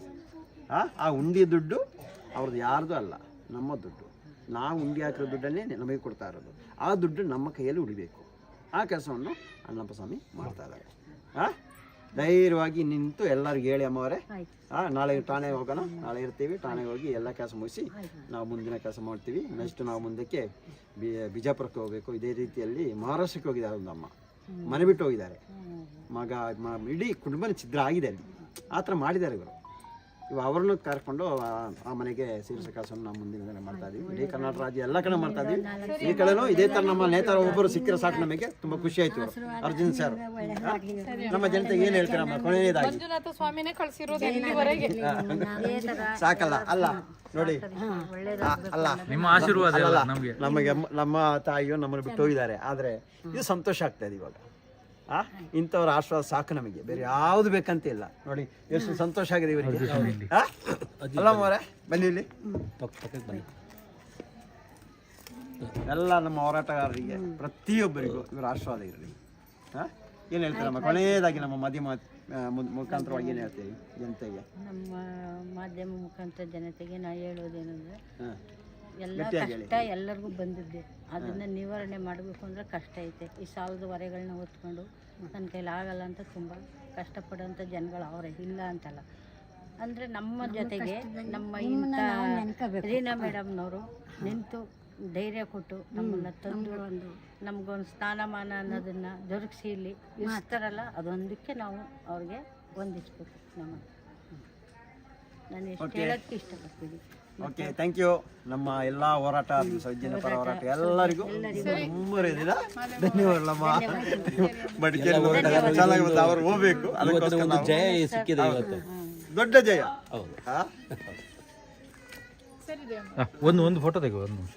ಆ ಉಂಡಿ ದುಡ್ಡು ಅವ್ರದ್ದು ಯಾರ್ದು ಅಲ್ಲ, ನಮ್ಮ ದುಡ್ಡು. ನಾವು ಉಂಡಿ ಹಾಕಿರೋ ದುಡ್ಡನ್ನೇ ನಮಗೆ ಕೊಡ್ತಾ ಇರೋದು. ಆ ದುಡ್ಡು ನಮ್ಮ ಕೈಯಲ್ಲಿ ಉಡಿಬೇಕು ಆ ಕೆಲಸವನ್ನು ಅಣ್ಣಪ್ಪ ಸ್ವಾಮಿ ಮಾಡ್ತಾ ಇದ್ದಾರೆ. ಆ? ಧೈರ್ಯವಾಗಿ ನಿಂತು ಎಲ್ಲರಿಗೂ ಹೇಳಿ ಅಮ್ಮವರೇ. ಆ ನಾಳೆ ಠಾಣೆಗೆ ಹೋಗೋಣ. ನಾಳೆ ಇರ್ತೀವಿ. ಠಾಣೆಗೆ ಹೋಗಿ ಎಲ್ಲ ಕೆಲಸ ಮುಗಿಸಿ ನಾವು ಮುಂದಿನ ಕೆಲಸ ಮಾಡ್ತೀವಿ. ನೆಕ್ಸ್ಟ್ ನಾವು ಮುಂದಕ್ಕೆ ಬಿಜಾಪುರಕ್ಕೆ ಹೋಗಬೇಕು. ಇದೇ ರೀತಿಯಲ್ಲಿ ಮಹಾರಾಷ್ಟ್ರಕ್ಕೆ ಹೋಗಿದ್ದಾರೆ ಒಂದು ಅಮ್ಮ. ಮನೆ ಬಿಟ್ಟು ಹೋಗಿದ್ದಾರೆ. ಮಗ ಮ- ಇಡೀ ಕುಟುಂಬನ ಛಿದ್ರ ಆಗಿದೆ ಅಲ್ಲಿ. ಆ ಥರ ಮಾಡಿದ್ದಾರೆ ಇವರು. ಇವು ಅವರನ್ನು ಕರ್ಕೊಂಡು ಆ- ಆ ಮನೆಗೆ ಸೇರಿಸೋ ಕೆಲಸವನ್ನು ನಾವು ಮುಂದಿನ ದಿನ ಮಾಡ್ತಾ ಇದೀವಿ. ಇಡೀ ಕರ್ನಾಟಕ ರಾಜ್ಯ ಎಲ್ಲ ಕಡೆ ಮಾಡ್ತಾ ಇದೀವಿ. ಈ ಕಡೆನೂ ಇದೇ ಥರ ನಮ್ಮ ನೇತಾರ ಒಬ್ಬರು ಸಿಕ್ಕಿರೋ ಸಾಕು ನಮಗೆ. ತುಂಬ ಖುಷಿ ಆಯ್ತು ಇವರು. ಅರ್ಜುನ್ ಸರ್. ನಮ್ಮ ಜನತೆ ಏನು ಹೇಳ್ತೀರಾ ಕೊನೆಯದಾಗಿ. ಮಂಜುನಾಥ ಸ್ವಾಮಿನೇ ಕಳ್ಸಿರೋದು ಇಲ್ಲಿವರೆಗೆ ಸಾಕಲ್ಲ. ಅಲ್ಲ ನೋಡಿ. ಅಲ್ಲ. ನಿಮ್ಮ ಆಶೀರ್ವಾದ ಎಲ್ಲ ನಮಗೆ? ನಮಗೆ ನಮ್ಮ ತಾಯಿಯು ನಮ್ಮನ್ನು ಬಿಟ್ಟು ಹೋಗಿದ್ದಾರೆ. ಆದರೆ ಇದು ಸಂತೋಷ ಆಗ್ತಾ ಇದೆ ಇವಾಗ. ಆ? ಇಂಥವ್ರ ಆಶ್ವಾಸ ಸಾಕು ನಮಗೆ. ಬೇರೆ ಯಾವ್ದು ಬೇಕಂತ ಇಲ್ಲ. ನೋಡಿ ಎಷ್ಟು ಸಂತೋಷ ಆಗಿದೆ ಇವರಿಗೆ. ಆ? ಅಲ್ಲ ಬನ್ನಿ. ಇಲ್ಲಿ. ಪಕ್ಕ- ಬನ್ನಿ. ಎಲ್ಲ ನಮ್ಮ ಹೋರಾಟಗಾರರಿಗೆ ಪ್ರತಿಯೊಬ್ಬರಿಗೂ ಇವರ ಆಶೀರ್ವಾದ ಇರಲಿ. ಹಾಂ ಏನು ಹೇಳ್ತೀರಮ್ಮ ಕೊನೆಯದಾಗಿ ನಮ್ಮ ಮಾಧ್ಯಮ ಆ, ಮು- ಮುಖಾಂತರವಾಗಿ ಏನು ಹೇಳ್ತೀವಿ ಜನತೆಗೆ? ನಮ್ಮ ಮಾಧ್ಯಮ ಮುಖಾಂತರ ಜನತೆಗೆ ನಾ ಹೇಳೋದೇನೆಂದ್ರೆ ಹಾಂ. ಎಲ್ಲ ಕಷ್ಟ ಎಲ್ಲರಿಗೂ ಬಂದಿದ್ದೆ. ಅದನ್ನ ನಿವಾರಣೆ ಮಾಡಬೇಕು ಅಂದ್ರೆ ಕಷ್ಟ ಐತೆ. ಈ ಸಾಲದ ಹೊರೆಗಳನ್ನ ಹೊತ್ಕೊಂಡು ನನ್ನ ಕೈಲಿ ಆಗಲ್ಲ ಅಂತ ತುಂಬ ಕಷ್ಟಪಡೋಂಥ ಜನಗಳು ಅವರೇ. ಇಲ್ಲ ಅಂತಲ್ಲ. ಅಂದರೆ ನಮ್ಮ ಜೊತೆಗೆ ನಮ್ಮ ಇಂಥ ರೀನಾ ಮೇಡಮ್ನವರು ನಿಂತು ಧೈರ್ಯ ಕೊಟ್ಟು ನಮ್ಮನ್ನ ತಂದು ಒಂದು ನಮಗೊಂದು ಸ್ಥಾನಮಾನ ಅನ್ನೋದನ್ನ ದೊರಕಿಸಿ ಇಲ್ಲಿ. ಇರ್ತಾರಲ್ಲ ಅದೊಂದಕ್ಕೆ ನಾವು ಅವ್ರಿಗೆ ಹೊಂದಿಸ್ಬೇಕು ನಮ್ಮ ನಾನು ಎಷ್ಟು ಹೇಳೋಕ್ಕೆ ಇಷ್ಟಪಡ್ತೀನಿ. ಓಕೆ ಥ್ಯಾಂಕ್ ಯು ನಮ್ಮ ಎಲ್ಲ ಹೋರಾಟ ಸೌಜನ್ಯ ಪರ ಹೋರಾಟ ಎಲ್ಲರಿಗೂ ತುಂಬ ಹೃದಯದ ಧನ್ಯವಾದಗಳಮ್ಮ ಬಟ್ ಚೆನ್ನಾಗಿ ಬಂತು ಅವ್ರು ಹೋಗ್ಬೇಕು. ಅದಕ್ಕೋಸ್ಕರ ನಾವು- ಜಯ ಸಿಕ್ಕಿದೆ ಇವತ್ತು. ದೊಡ್ಡ ಜಯ. ಹೌದು. ಒಂದು ಒಂದು ಫೋಟೋ ತೆಗೋ ಒಂದು ನಿಮಿಷ.